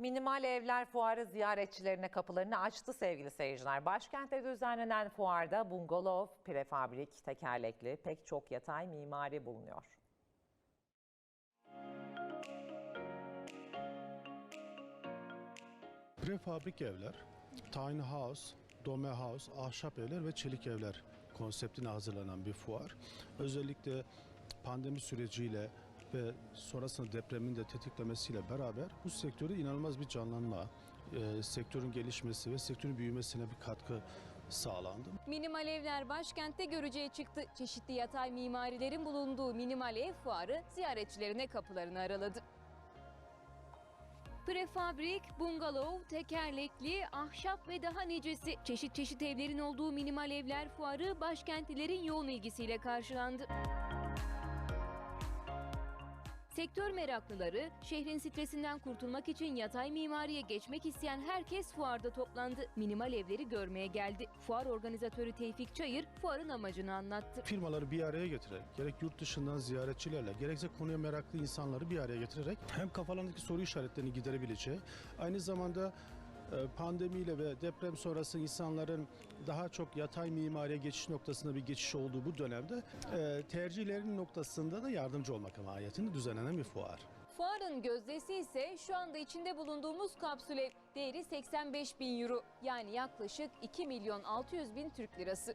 Minimal Evler Fuarı ziyaretçilerine kapılarını açtı sevgili seyirciler. Başkentte düzenlenen fuarda bungalov, prefabrik, tekerlekli pek çok yatay mimari bulunuyor. Prefabrik evler, tiny house, dome house, ahşap evler ve çelik evler konseptine hazırlanan bir fuar. Özellikle pandemi süreciyle ve sonrasında depremin de tetiklemesiyle beraber bu sektörde inanılmaz bir canlanma, e, sektörün gelişmesi ve sektörün büyümesine bir katkı sağlandı. Minimal evler başkentte görücüye çıktı. Çeşitli yatay mimarilerin bulunduğu minimal ev fuarı ziyaretçilerine kapılarını araladı. Prefabrik, bungalov, tekerlekli, ahşap ve daha nicesi. Çeşit çeşit evlerin olduğu minimal evler fuarı başkentlilerin yoğun ilgisiyle karşılandı. Sektör meraklıları, şehrin stresinden kurtulmak için yatay mimariye geçmek isteyen herkes fuarda toplandı. Minimal evleri görmeye geldi. Fuar organizatörü Tevfik Çayır fuarın amacını anlattı. firmaları bir araya getirerek, gerek yurt dışından ziyaretçilerle, gerekse konuya meraklı insanları bir araya getirerek hem kafalarındaki soru işaretlerini giderebileceği, aynı zamanda pandemiyle ve deprem sonrası insanların daha çok yatay mimariye geçiş noktasında bir geçiş olduğu bu dönemde e, tercihlerinin noktasında da yardımcı olmak amacıyla düzenlenen bir fuar. Fuarın gözdesi ise şu anda içinde bulunduğumuz kapsül ev. Değeri 85 bin euro yani yaklaşık 2 milyon 600 bin Türk lirası.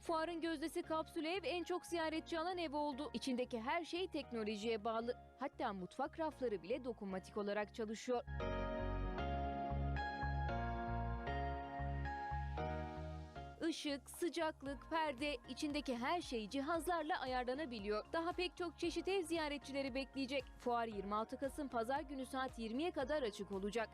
Fuarın gözdesi kapsül ev en çok ziyaretçi alan ev oldu. İçindeki her şey teknolojiye bağlı. Hatta mutfak rafları bile dokunmatik olarak çalışıyor. Işık, sıcaklık, perde, içindeki her şey cihazlarla ayarlanabiliyor. Daha pek çok çeşit ev ziyaretçileri bekleyecek. Fuar 26 Kasım Pazar günü saat 20'ye kadar açık olacak.